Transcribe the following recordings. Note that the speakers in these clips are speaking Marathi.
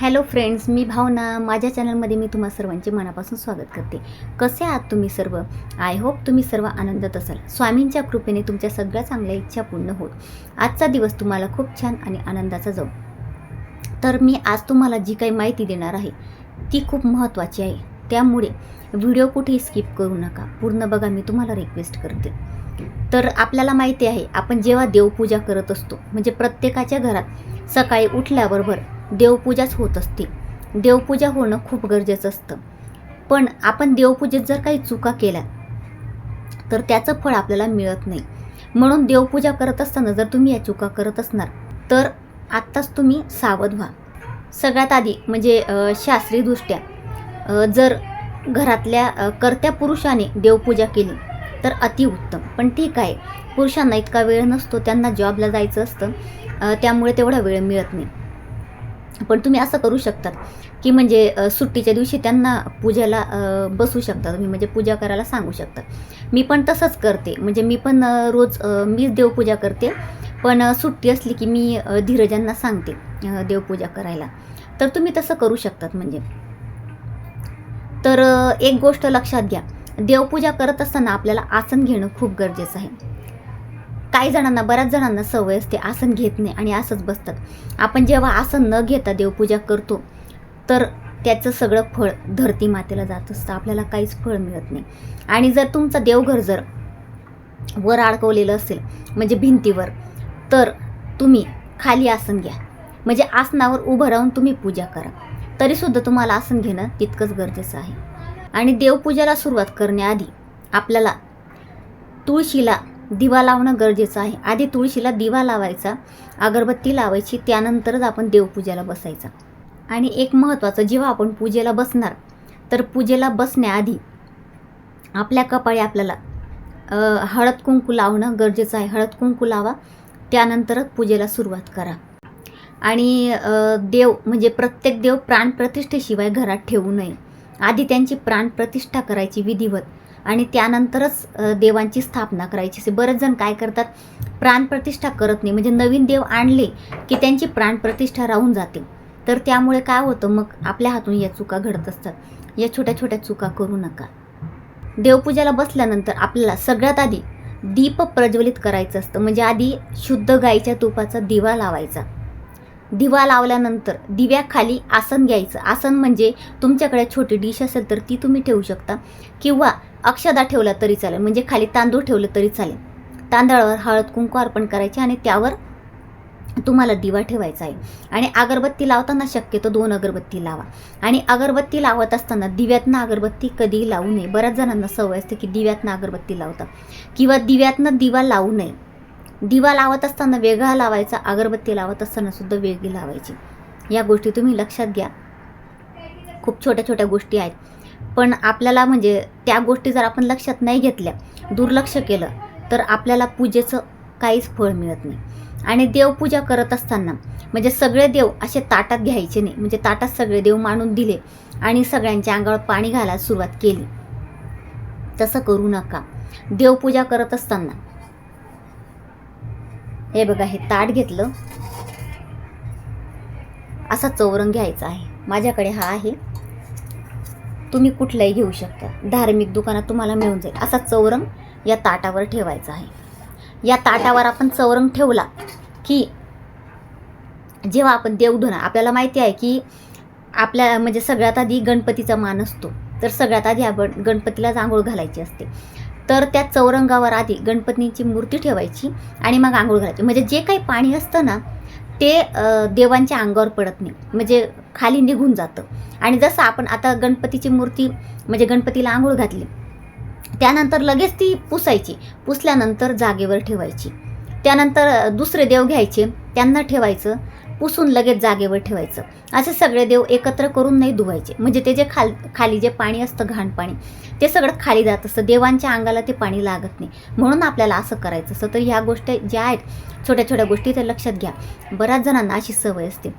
हॅलो फ्रेंड्स मी भावना. माझ्या चॅनलमध्ये मी तुम्हा सर्वांचे मनापासून स्वागत करते. कसे आहात तुम्ही सर्व? आय होप तुम्ही सर्व आनंदात असाल. स्वामींच्या कृपेने तुमच्या सगळ्या चांगल्या इच्छा पूर्ण होत. आजचा दिवस तुम्हाला खूप छान आणि आनंदाचा जाऊ. तर मी आज तुम्हाला जी काही माहिती देणार आहे ती खूप महत्त्वाची आहे. त्यामुळे व्हिडिओ कुठेही स्किप करू नका. पूर्ण बघा मी तुम्हाला रिक्वेस्ट करते. तर आपल्याला माहिती आहे आपण जेव्हा देवपूजा करत असतो म्हणजे प्रत्येकाच्या घरात सकाळी उठल्याबरोबर देवपूजाच होत असते. देवपूजा होणं खूप गरजेचं असतं. पण आपण देवपूजेत जर काही चुका केल्या तर त्याचं फळ आपल्याला मिळत नाही. म्हणून देवपूजा करत असताना जर तुम्ही या चुका करत असणार तर आत्ताच तुम्ही सावध व्हा. सगळ्यात आधी म्हणजे शास्त्रीयदृष्ट्या जर घरातल्या कर्त्या पुरुषाने देवपूजा केली तर अतिउत्तम पण ठीक आहे पुरुषांना इतका वेळ नसतो त्यांना जॉबला जायचं असतं त्यामुळे तेवढा वेळ मिळत नाही. पण तुम्ही असं करू शकतात की म्हणजे सुट्टीच्या दिवशी त्यांना पूजेला बसू शकता तुम्ही म्हणजे पूजा करायला सांगू शकता. मी पण तसंच करते म्हणजे मी पण रोज मीच देवपूजा करते पण सुट्टी असली की मी धीरजांना सांगते देवपूजा करायला. तर तुम्ही तसं करू शकतात म्हणजे. तर एक गोष्ट लक्षात घ्या देवपूजा करत असताना आपल्याला आसन घेणं खूप गरजेचं आहे. काही जणांना बऱ्याच जणांना सवय असते आसन घेत नाही आणि असंच बसतात. आपण जेव्हा आसन न घेता देवपूजा करतो तर त्याचं सगळं फळ धरती मातेला जात असतं. आपल्याला काहीच फळ मिळत नाही. आणि जर तुमचं देवघर जर वर अडकवलेलं असेल म्हणजे भिंतीवर तर तुम्ही खाली आसन घ्या. म्हणजे आसनावर उभं राहून तुम्ही पूजा करा. तरीसुद्धा तुम्हाला आसन घेणं तितकंच गरजेचं आहे. आणि देवपूजेला सुरुवात करण्याआधी आपल्याला तुळशीला दिवा लावणं गरजेचं आहे. आधी तुळशीला दिवा लावायचा अगरबत्ती लावायची त्यानंतरच आपण देवपूजेला बसायचा. आणि एक महत्त्वाचं जेव्हा आपण पूजेला बसणार तर पूजेला बसण्याआधी आपल्या कपाळी आपल्याला हळद कुंकू लावणं गरजेचं आहे. हळद कुंकू लावा त्यानंतरच पूजेला सुरुवात करा. आणि देव म्हणजे प्रत्येक देव प्राणप्रतिष्ठेशिवाय घरात ठेवू नये. आधी त्यांची प्राणप्रतिष्ठा करायची विधिवत आणि त्यानंतरच देवांची स्थापना करायची. असे बरेच जण काय करतात? प्राणप्रतिष्ठा करत नाही. म्हणजे नवीन देव आणले की त्यांची प्राणप्रतिष्ठा राहून जाते. तर त्यामुळे काय होतं? मग आपल्या हातून या चुका घडत असतात. या छोट्या छोट्या चुका करू नका. देवपूजेला बसल्यानंतर आपल्याला सगळ्यात आधी दीप प्रज्वलित करायचं असतं. म्हणजे आधी शुद्ध गाईच्या तुपाचा दिवा लावायचा. दिवा लावल्यानंतर दिव्याखाली आसन घ्यायचं. आसन म्हणजे तुमच्याकडे छोटी डिश असेल तर ती तुम्ही ठेवू शकता. किंवा अक्षदा ठेवला तरी चालेल. म्हणजे खाली तांदूळ ठेवलं तरी चालेल. तांदळावर हळद कुंकू अर्पण करायचे आणि त्यावर तुम्हाला दिवा ठेवायचा आहे. आणि अगरबत्ती लावताना शक्यतो दोन अगरबत्ती लावा. आणि अगरबत्ती लावत असताना दिव्यातनं अगरबत्ती कधीही लावू नये. बऱ्याच जणांना सवय असते की दिव्यातनं अगरबत्ती लावतात. किंवा दिव्यातनं दिवा लावू नये. दिवा लावत असताना वेगळा लावायचा अगरबत्ती लावत असताना सुद्धा वेगळी लावायची. या गोष्टी तुम्ही लक्षात घ्या. खूप छोट्या छोट्या गोष्टी आहेत. पण आपल्याला म्हणजे त्या गोष्टी जर आपण लक्षात नाही घेतल्या दुर्लक्ष केलं तर आपल्याला पूजेचं काहीच फळ मिळत नाही. आणि देवपूजा करत असताना म्हणजे सगळे देव असे ताटात घ्यायचे नाही. म्हणजे ताटात सगळे देव मांडून दिले आणि सगळ्यांच्या अंगावर पाणी घालायला सुरुवात केली. तसं करू नका. देवपूजा करत असताना हे बघा हे ताट घेतलं. असा चौरंग घ्यायचा आहे. माझ्याकडे हा आहे. तुम्ही कुठलाही घेऊ शकता. धार्मिक दुकानात तुम्हाला मिळून जाईल. असा चौरंग या ताटावर ठेवायचा आहे. या ताटावर आपण चौरंग ठेवला की जेव्हा आपण देवधुना आपल्याला माहिती आहे की आपल्या म्हणजे सगळ्यात आधी गणपतीचा मान असतो. तर सगळ्यात आधी आपण गणपतीला आंघोळ घालायची असते. तर त्या चौरंगावर आधी गणपतीची मूर्ती ठेवायची आणि मग आंघोळ घालायची. म्हणजे जे काही पाणी असतं ना ते देवांच्या अंगावर पडत नाही. म्हणजे खाली निघून जातं. आणि जसं आपण आता गणपतीची मूर्ती म्हणजे गणपतीला आंघोळ घातली त्यानंतर लगेच ती पुसायची. पुसल्यानंतर जागेवर ठेवायची. त्यानंतर दुसरे देव घ्यायचे. त्यांना ठेवायचं. पुसून लगेच जागेवर ठेवायचं. असे सगळे देव एकत्र करून नाही धुवायचे. म्हणजे ते जे खाल खाली जे पाणी असतं घाण पाणी ते सगळं खाली जात असतं. देवांच्या अंगाला ते पाणी लागत नाही. म्हणून आपल्याला असं करायचं असतं. तर ह्या गोष्टी ज्या आहेत छोट्या छोट्या गोष्टी त्या लक्षात घ्या. बऱ्याच जणांना अशी सवय असते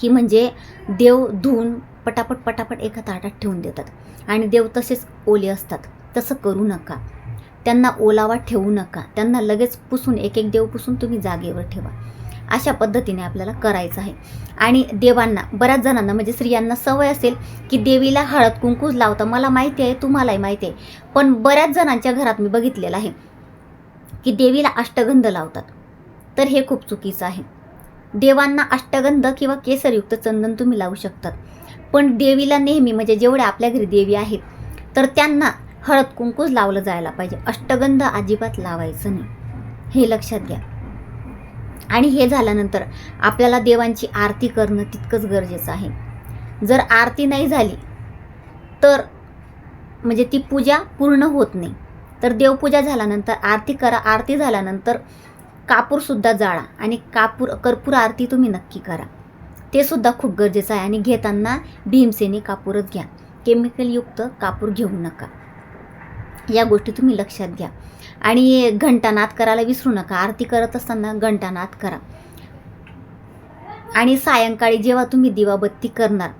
की म्हणजे देव धुवून पटापट पटापट एका ताटात ठेवून देतात. आणि देव तसेच ओले असतात. तसं करू नका. त्यांना ओलावा ठेवू नका. त्यांना लगेच पुसून एक एक देव पुसून तुम्ही जागेवर ठेवा. अशा पद्धतीने आपल्याला करायचं आहे. आणि देवांना बऱ्याच जणांना म्हणजे स्त्रियांना सवय असेल की देवीला हळद कुंकूज लावतं. मला माहिती आहे तुम्हालाही माहिती आहे. पण बऱ्याच जणांच्या घरात मी बघितलेलं आहे की देवीला अष्टगंध लावतात. तर हे खूप चुकीचं आहे. देवांना अष्टगंध किंवा केसरयुक्त चंदन तुम्ही लावू शकतात. पण देवीला नेहमी म्हणजे जेवढे आपल्या घरी देवी आहेत तर त्यांना हळद कुंकूच लावलं जायला पाहिजे. अष्टगंध अजिबात लावायचं नाही. हे लक्षात घ्या. आणि हे झाल्यानंतर आपल्याला देवांची आरती करणं तितकंच गरजेचं आहे. जर आरती नाही झाली तर म्हणजे ती पूजा पूर्ण होत नाही. तर देवपूजा झाल्यानंतर आरती करा आरती झाल्यानंतर कापूरसुद्धा जाळा आणि कापूर कर्पूर आरती तुम्ही नक्की करा. ते सुद्धा खूप गरजेचं आहे आणि घेताना भीमसेनी कापूरच घ्या. केमिकलयुक्त कापूर घेऊ नका. या गोष्टी तुम्ही लक्षात घ्या. आणि घंटानाद करायला विसरू नका. आरती करत असताना घंटानाद करा. आणि सायंकाळी जेव्हा तुम्ही दिवाबत्ती करणार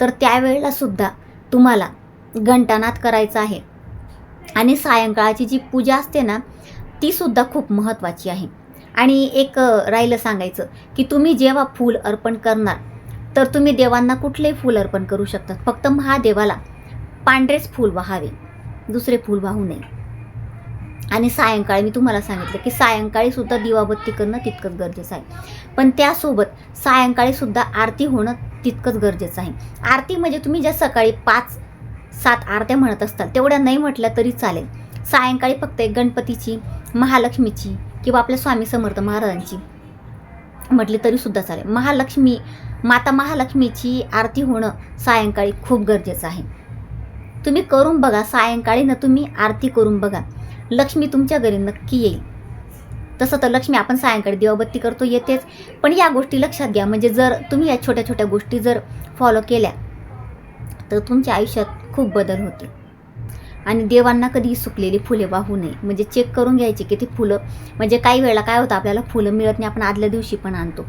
तर त्यावेळेला सुद्धा तुम्हाला घंटानाद करायचा आहे. आणि सायंकाळची जी पूजा असते ना ती सुद्धा खूप महत्त्वाची आहे. आणि एक राहिलं सांगायचं की तुम्ही जेव्हा फूल अर्पण करणार तर तुम्ही देवांना कुठलेही फूल अर्पण करू शकतात. फक्त महादेवाला पांढरेच फूल वाहावे. दुसरे फूल वाहू नये. आणि सायंकाळी मी तुम्हाला सांगितलं की सायंकाळी सुद्धा दिवाबत्ती करणं तितकंच गरजेचं आहे. पण त्यासोबत सायंकाळी सुद्धा आरती होणं तितकंच गरजेचं आहे. आरती म्हणजे तुम्ही ज्या सकाळी पाच सात आरत्या म्हणत असताल तेवढ्या नाही म्हटल्या तरी चालेल. सायंकाळी फक्त एक गणपतीची महालक्ष्मीची किंवा आपल्या स्वामी समर्थ महाराजांची म्हटली तरी सुद्धा चालेल. महालक्ष्मी माता महालक्ष्मीची आरती होणं सायंकाळी खूप गरजेचं आहे. तुम्ही करून बघा सायंकाळी ना तुम्ही आरती करून बघा. लक्ष्मी तुमच्या घरी नक्की येईल. तसं तर लक्ष्मी आपण सायंकाळी दिवाबत्ती करतो येतेच. पण या गोष्टी लक्षात घ्या म्हणजे जर तुम्ही या छोट्या छोट्या गोष्टी जर फॉलो केल्या तर तुमच्या आयुष्यात खूप बदल होते आणि देवांना कधी सुकलेली फुले वाहू नये. म्हणजे चेक करून घ्यायची की ती फुलं म्हणजे काही वेळेला काय होतं आपल्याला फुलं मिळत नाही आपण आदल्या दिवशी पण आणतो.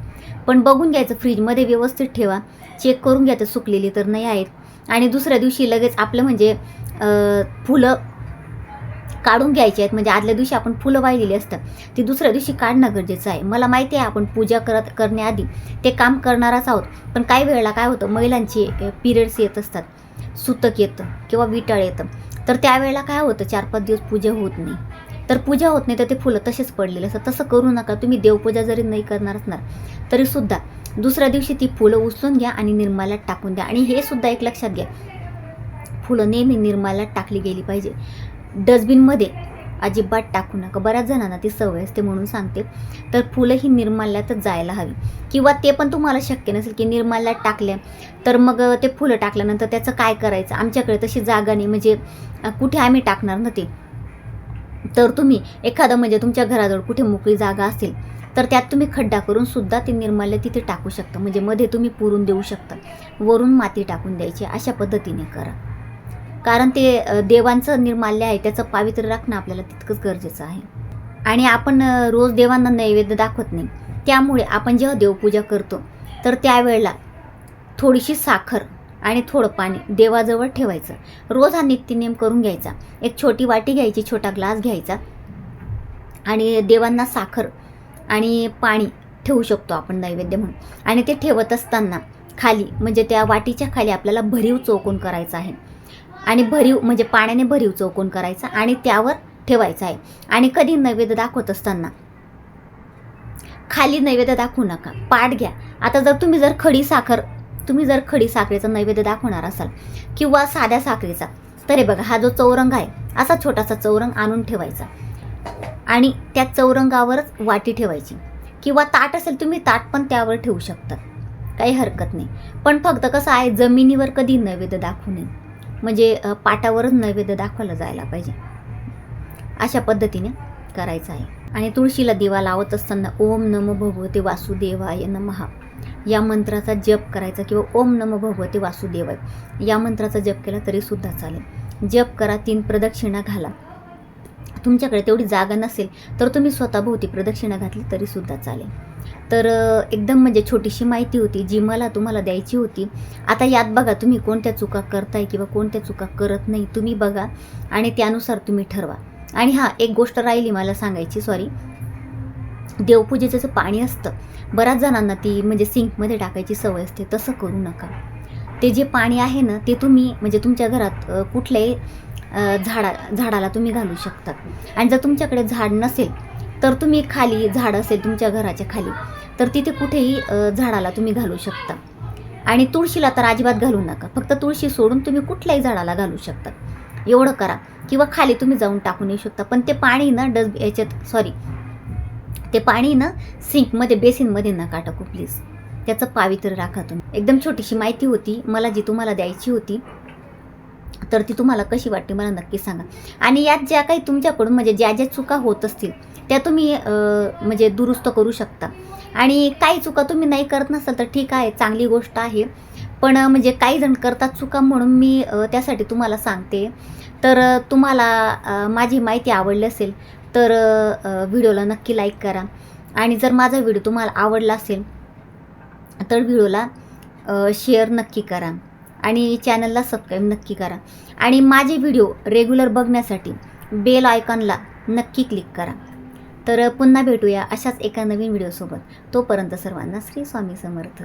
पण बघून घ्यायचं फ्रीजमध्ये व्यवस्थित ठेवा. चेक करून घ्यायचं सुकलेली तर नाही आहेत. आणि दुसऱ्या दिवशी लगेच आपलं म्हणजे फुलं काढून घ्यायची आहेत. म्हणजे आदल्या दिवशी आपण फुलं वाहिलेली असतात ती दुसऱ्या दिवशी काढणं गरजेचं आहे. मला माहिती आहे आपण पूजा करत करण्याआधी ते काम करणारच आहोत. पण काही वेळेला काय होतं महिलांचे पिरियड्स येत असतात. सुतक येतं किंवा विटाळ येतं. तर त्यावेळेला काय होतं चार पाच दिवस पूजा होत नाही. तर पूजा होत नाही तर ते फुलं तसेच पडलेले असतात. तसं करू नका. तुम्ही देवपूजा जरी नाही करणार असणार तरीसुद्धा दुसऱ्या दिवशी ती फुलं उचलून घ्या आणि निर्माल्यात टाकून द्या. आणि हे सुद्धा एक लक्षात घ्या. फुलं नेहमी निर्माल्यात टाकली गेली पाहिजे. डस्टबिनमध्ये अजिबात टाकू नका. बऱ्याच जणांना ती सवय असते म्हणून सांगते. तर फुलं ही निर्माल्यातच जायला हवी. किंवा ते पण तुम्हाला शक्य नसेल की निर्माल्यात टाकल्या तर मग ते फुलं टाकल्यानंतर त्याचं काय करायचं? आमच्याकडे तशी जागा नाही. म्हणजे कुठे आम्ही टाकणार ना ते? तर तुम्ही एखादं म्हणजे तुमच्या घराजवळ कुठे मोकळी जागा असेल तर त्यात तुम्ही खड्डा करून सुद्धा ते निर्माल्य तिथे टाकू शकता. म्हणजे मध्ये तुम्ही पुरून देऊ शकता. वरून माती टाकून द्यायची. अशा पद्धतीने करा. कारण ते देवांचं निर्माल्य आहे त्याचं पावित्र्य राखणं आपल्याला तितकंच गरजेचं आहे. आणि आपण रोज देवांना नैवेद्य दाखवत नाही. त्यामुळे आपण जेव्हा देवपूजा करतो तर त्यावेळेला थोडीशी साखर आणि थोडं पाणी देवाजवळ ठेवायचं. रोज हा नित्यनियम करून घ्यायचा. एक छोटी वाटी घ्यायची छोटा ग्लास घ्यायचा. आणि देवांना साखर आणि पाणी ठेवू शकतो आपण नैवेद्य म्हणून. आणि ते ठेवत असताना खाली म्हणजे त्या वाटीच्या खाली आपल्याला भरीव चौकून करायचं आहे. आणि भरीव म्हणजे पाण्याने भरीव चौकोन करायचा आणि त्यावर ठेवायचा आहे. आणि कधी नैवेद्य दाखवत असताना खाली नैवेद्य दाखवू नका पाठ घ्या. आता जर तुम्ही जर खडी साखर तुम्ही जर खडी साखरेचा नैवेद्य दाखवणार असाल किंवा साध्या साखरेचा तर हे बघा हा जो चौरंग आहे असा छोटासा चौरंग आणून ठेवायचा. आणि त्या चौरंगावरच वाटी ठेवायची. किंवा ताट असेल तुम्ही ताट पण त्यावर ठेवू शकता. काही हरकत नाही. पण फक्त कसं आहे जमिनीवर कधी नैवेद्य दाखवू नये. म्हणजे पाटावरच नैवेद्य दाखवला जायला पाहिजे. अशा पद्धतीने करायचं आहे. आणि तुळशीला दिवा लावत असताना ओम नमो भगवते वासुदेवाय नमहा या मंत्राचा जप करायचा किंवा ओम नमो भगवते वासुदेवाय या मंत्राचा जप केला तरी सुद्धा चालेल. जप करा तीन प्रदक्षिणा घाला. तुमच्याकडे तेवढी जागा नसेल तर तुम्ही स्वतःभोवती प्रदक्षिणा घातली तरीसुद्धा चालेल. तर एकदम म्हणजे छोटीशी माहिती होती जी मला तुम्हाला द्यायची होती. आता यात बघा तुम्ही कोणत्या चुका करताय किंवा कोणत्या चुका करत नाही तुम्ही बघा आणि त्यानुसार तुम्ही ठरवा. आणि हां एक गोष्ट राहिली मला सांगायची सॉरी देवपूजेचं जे पाणी असतं बऱ्याच जणांना ती म्हणजे सिंकमध्ये टाकायची सवय असते तसं करू नका. ते जे पाणी आहे ना ते तुम्ही म्हणजे तुमच्या घरात कुठल्याही झाडा झाडाला तुम्ही घालू शकतात आणि जर तुमच्याकडे झाड नसेल तर तुम्ही खाली झाड असेल तुमच्या घराच्या खाली तर तिथे कुठेही झाडाला तुम्ही घालू शकता. आणि तुळशीला तर अजिबात घालू नका. फक्त तुळशी सोडून तुम्ही कुठल्याही झाडाला घालू शकता. एवढं करा. किंवा खाली तुम्ही जाऊन टाकून येऊ शकता. पण ते पाणी ना डस्ट याच्यात सॉरी ते पाणी ना सिंकमध्ये बेसिनमध्ये नका टाकू प्लीज त्याचं पावित्र्य राखा तुम्ही. एकदम छोटीशी माहिती होती. मला जी तुम्हाला द्यायची होती तर ती तुम्हाला कशी वाटते मला नक्की सांगा. आणि यात ज्या काही तुमच्याकडून म्हणजे ज्या ज्या चुका होत असतील त्या तुम्ही म्हणजे दुरुस्त करू शकता. आणि काही चुका तुम्ही नाही करत नसाल तर ठीक आहे चांगली गोष्ट आहे. पण म्हणजे काही जण करतात चुका म्हणून मी त्यासाठी तुम्हाला सांगते. तर तुम्हाला माझी माहिती आवडली असेल तर व्हिडिओला नक्की लाईक करा. आणि जर माझा व्हिडिओ तुम्हाला आवडला असेल तर व्हिडिओला शेअर नक्की करा. आणि चॅनलला सबस्क्राईब नक्की करा. आणि माझे व्हिडिओ रेग्युलर बघण्यासाठी बेल आयकॉनला नक्की क्लिक करा. तर पुन्हा भेटूया अशाच एका नवीन व्हिडिओसोबत तोपर्यंत सर्वांना श्री स्वामी समर्थ.